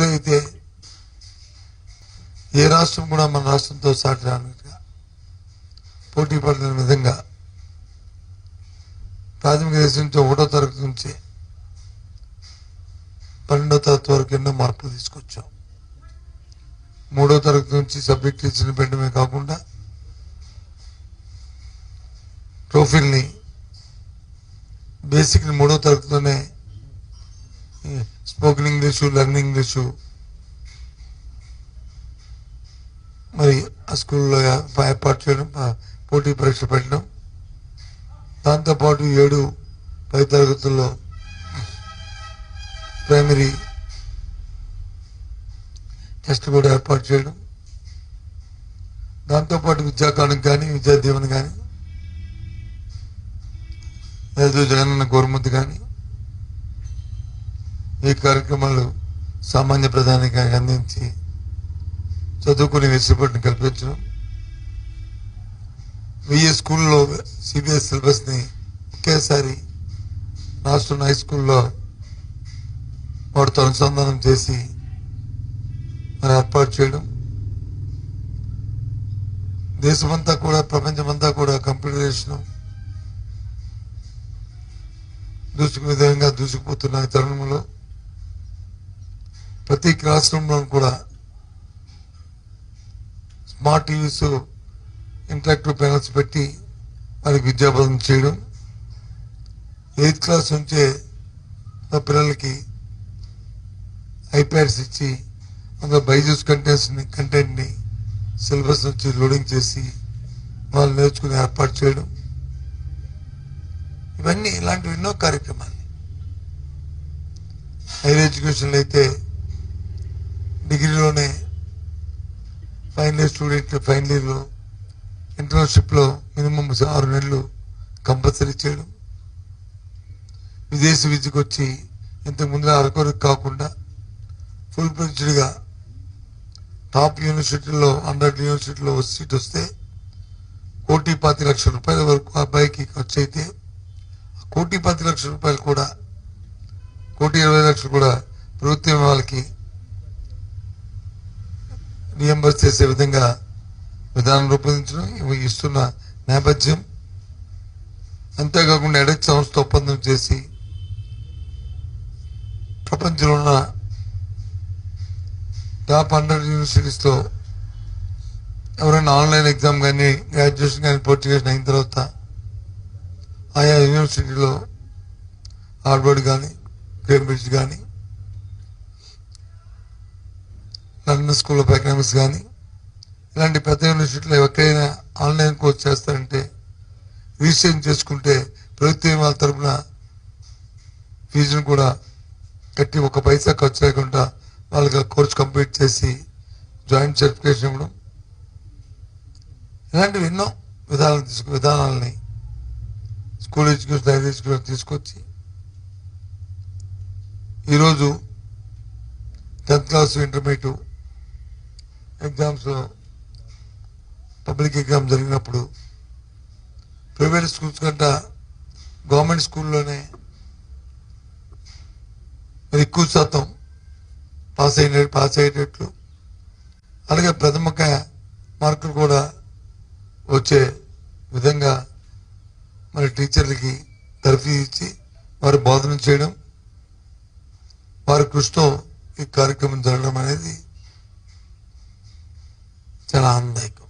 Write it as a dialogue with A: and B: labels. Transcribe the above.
A: ఎప్పుడైతే ఏ రాష్ట్రం కూడా మన రాష్ట్రంతో సాటి పోటీ పడిన విధంగా ప్రాథమిక దశ నుంచి ఒకటో తరగతి నుంచి పన్నెండో తరగతి వరకు ఎన్నో మార్పులు తీసుకొచ్చాం. మూడో తరగతి నుంచి సబ్జెక్ట్ ఇచ్చిన పెట్టడమే కాకుండా ట్రోఫీల్ని బేసిక్ మూడో తరగతిలోనే స్పోకెన్ ఇంగ్లీషు లెర్న్ ఇంగ్లీషు మరి ఆ స్కూల్లో ఏర్పాటు చేయడం పోటీ పరీక్ష పెట్టడం. దాంతోపాటు ఏడు పై తరగతుల్లో ప్రైమరీ టెస్ట్ కూడా ఏర్పాటు చేయడం. దాంతోపాటు విద్యాకాలం కానీ విద్యా దీవెన కానీ లేదు జగనన్న గవర్నమెంట్ కానీ ఈ కార్యక్రమాలు సామాన్య ప్రధానికి అందించి చదువుకునే వెసులుబాటును కల్పించడం వెయ్యి స్కూల్లో సిబిఎస్ సిలబస్ని ఒకేసారి రాష్ట్రం హై స్కూల్లో వాటితో అనుసంధానం చేసి మరి ఏర్పాటు చేయడం. దేశమంతా కూడా ప్రపంచమంతా కూడా కంప్యూటరైజేషన్ దూసుకు విధంగా దూసుకుపోతున్న తరుణంలో ప్రతి క్లాస్ రూమ్లో కూడా స్మార్ట్ టీవీస్ ఇంటరాక్టివ్ ప్యానల్స్ పెట్టి వారికి విద్యాబోధన చేయడం ఎయిత్ క్లాస్ నుంచే మా పిల్లలకి ఐప్యాడ్స్ ఇచ్చి అందులో బైజూస్ కంటెంట్స్ని కంటెంట్ని సిలబస్ నుంచి లోడింగ్ చేసి వాళ్ళు నేర్చుకుని ఏర్పాటు చేయడం. ఇవన్నీ ఇలాంటివి ఎన్నో కార్యక్రమాలు. హైయర్ ఎడ్యుకేషన్లో అయితే డిగ్రీలోనే ఫైనల్ ఇయర్ స్టూడెంట్ ఫైనల్ ఇయర్లో ఇంటర్న్షిప్లో మినిమం ఆరు నెలలు కంపల్సరీ చేయడం. విదేశీ విద్యకు వచ్చి ఇంతకు ముందు అరకొరకు కాకుండా ఫుల్ ప్రిన్స్డ్గా టాప్ యూనివర్సిటీలో హండ్రెడ్ యూనివర్సిటీలో సీట్ వస్తే కోటి పాతి లక్షల రూపాయల వరకు అబ్బాయికి ఖర్చు అయితే ఆ కోటి పాతి లక్షల రూపాయలు కూడా కోటి ఇరవై లక్షలు కూడా ప్రభుత్వం వాళ్ళకి రియంబర్స్ చేసే విధంగా విధానం రూపొందించడం ఇవి ఇస్తున్న నేపథ్యం. అంతేకాకుండా ఎడెక్ సంస్థ ఒప్పందం చేసి ప్రపంచంలో ఉన్న టాప్ హండ్రెడ్ యూనివర్సిటీస్లో ఎవరైనా ఆన్లైన్ ఎగ్జామ్ కానీ గ్రాడ్యుయేషన్ కానీ పూర్తి చేసిన అయిన తర్వాత ఆయా యూనివర్సిటీలో హార్వర్డ్ కానీ కేంబ్రిడ్జ్ కానీ లండన్ స్కూల్ ఆఫ్ ఎకనామిక్స్ కానీ ఇలాంటి పెద్ద యూనివర్సిటీలో ఎక్కడైనా ఆన్లైన్ కోర్స్ చేస్తారంటే రిజిస్ట్రేషన్ చేసుకుంటే ప్రభుత్వం వాళ్ళ తరపున ఫీజును కూడా కట్టి ఒక పైసా ఖర్చు లేకుండా వాళ్ళకి కోర్స్ కంప్లీట్ చేసి జాయింట్ సర్టిఫికేషన్ ఇవ్వడం. ఇలాంటివి ఎన్నో విధానాలు తీసుకు విధానాలని స్కూల్ ఎడ్యుకేషన్ హైర్ ఎడ్యుకేషన్ తీసుకొచ్చి ఈరోజు టెన్త్ క్లాస్ ఇంటర్మీడియట్ ఎగ్జామ్స్లో పబ్లిక్ ఎగ్జామ్ జరిగినప్పుడు ప్రైవేట్ స్కూల్స్ కంటే గవర్నమెంట్ స్కూల్లోనే మరి ఎక్కువ శాతం పాస్ అయిన పాస్ అయ్యేటట్లు. అలాగే ప్రథమక మార్కులు కూడా వచ్చే విధంగా మరి టీచర్లకి తరఫీ ఇచ్చి వారి బోధన చేయడం వారి కృషితో ఈ కార్యక్రమం జరగడం అనేది selam aleyküm. Ecco.